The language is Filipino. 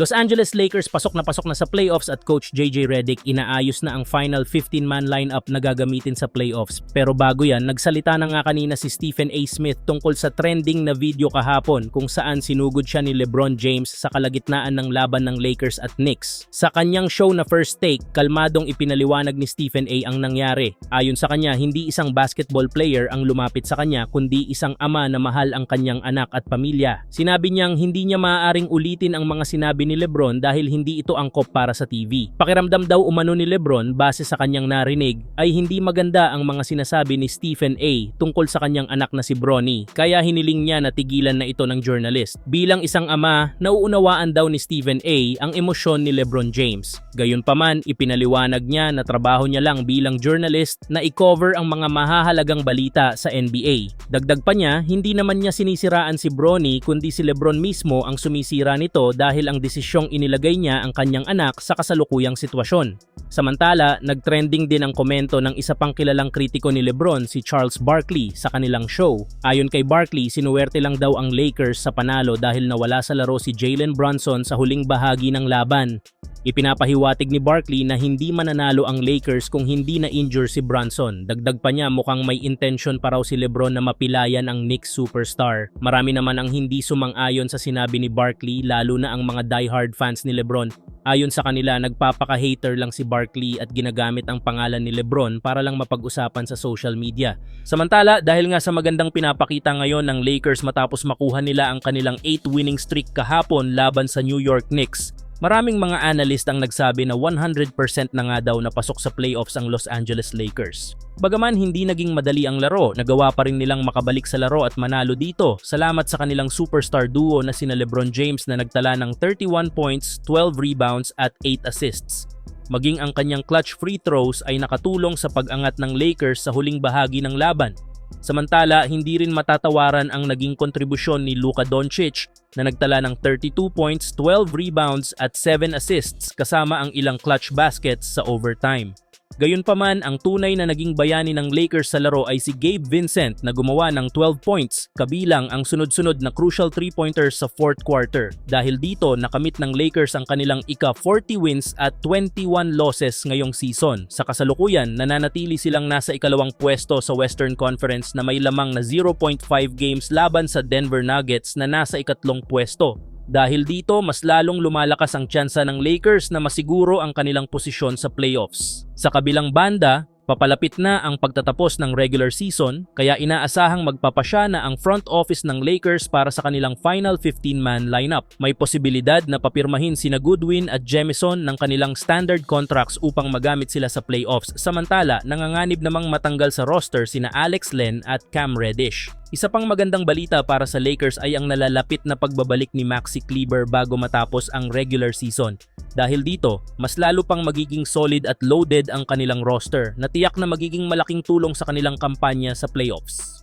Los Angeles Lakers pasok na pasok na sa playoffs at coach JJ Redick inaayos na ang final 15-man lineup na gagamitin sa playoffs. Pero bago yan, nagsalita na nga kanina si Stephen A. Smith tungkol sa trending na video kahapon kung saan sinugod siya ni LeBron James sa kalagitnaan ng laban ng Lakers at Knicks. Sa kanyang show na First Take, kalmadong ipinaliwanag ni Stephen A. ang nangyari. Ayon sa kanya, hindi isang basketball player ang lumapit sa kanya kundi isang ama na mahal ang kanyang anak at pamilya. Sinabi niyang hindi niya maaaring ulitin ang mga sinabi ni Lebron dahil hindi ito angkop para sa TV. Pakiramdam daw umano ni Lebron base sa kanyang narinig ay hindi maganda ang mga sinasabi ni Stephen A. tungkol sa kanyang anak na si Bronny kaya hiniling niya na tigilan na ito ng journalist. Bilang isang ama, nauunawaan daw ni Stephen A. ang emosyon ni Lebron James. Gayunpaman, ipinaliwanag niya na trabaho niya lang bilang journalist na i-cover ang mga mahahalagang balita sa NBA. Dagdag pa niya, hindi naman niya sinisiraan si Bronny kundi si Lebron mismo ang sumisira nito dahil ang desisyong inilagay niya ang kanyang anak sa kasalukuyang sitwasyon. Samantala, nagtrending din ang komento ng isa pang kilalang kritiko ni Lebron si Charles Barkley sa kanilang show. Ayon kay Barkley, sinuwerte lang daw ang Lakers sa panalo dahil nawala sa laro si Jalen Brunson sa huling bahagi ng laban. Ipinapahiwatig ni Barkley na hindi mananalo ang Lakers kung hindi na-injure si Brunson. Dagdag pa niya mukhang may intention pa raw si Lebron na mapilayan ang Knicks superstar. Marami naman ang hindi sumang-ayon sa sinabi ni Barkley lalo na ang mga diehard fans ni Lebron. Ayon sa kanila, nagpapaka-hater lang si Barkley at ginagamit ang pangalan ni Lebron para lang mapag-usapan sa social media. Samantala, dahil nga sa magandang pinapakita ngayon ng Lakers matapos makuha nila ang kanilang 8 winning streak kahapon laban sa New York Knicks, Maraming mga analyst ang nagsabi na 100% na nga daw na pasok sa playoffs ang Los Angeles Lakers. Bagaman hindi naging madali ang laro, nagawa pa rin nilang makabalik sa laro at manalo dito salamat sa kanilang superstar duo na sina LeBron James na nagtala ng 31 points, 12 rebounds at 8 assists. Maging ang kanyang clutch free throws ay nakatulong sa pag-angat ng Lakers sa huling bahagi ng laban. Samantala, hindi rin matatawaran ang naging kontribusyon ni Luka Doncic na nagtala ng 32 points, 12 rebounds at 7 assists kasama ang ilang clutch baskets sa overtime. Gayunpaman, ang tunay na naging bayani ng Lakers sa laro ay si Gabe Vincent na gumawa ng 12 points kabilang ang sunod-sunod na crucial 3-pointers sa fourth quarter. Dahil dito, nakamit ng Lakers ang kanilang ika-40 wins at 21 losses ngayong season. Sa kasalukuyan, nananatili silang nasa ikalawang pwesto sa Western Conference na may lamang na 0.5 games laban sa Denver Nuggets na nasa ikatlong pwesto. Dahil dito, mas lalong lumalakas ang tsansa ng Lakers na masiguro ang kanilang posisyon sa playoffs. Sa kabilang banda, Papalapit na ang pagtatapos ng regular season kaya inaasahang magpapasya na ang front office ng Lakers para sa kanilang final 15-man lineup. May posibilidad na papirmahin sina Goodwin at Jemison ng kanilang standard contracts upang magamit sila sa playoffs samantala nanganganib namang matanggal sa roster sina Alex Len at Cam Reddish. Isa pang magandang balita para sa Lakers ay ang nalalapit na pagbabalik ni Maxi Kleber bago matapos ang regular season. Dahil dito, mas lalo pang magiging solid at loaded ang kanilang roster na tiyak na magiging malaking tulong sa kanilang kampanya sa playoffs.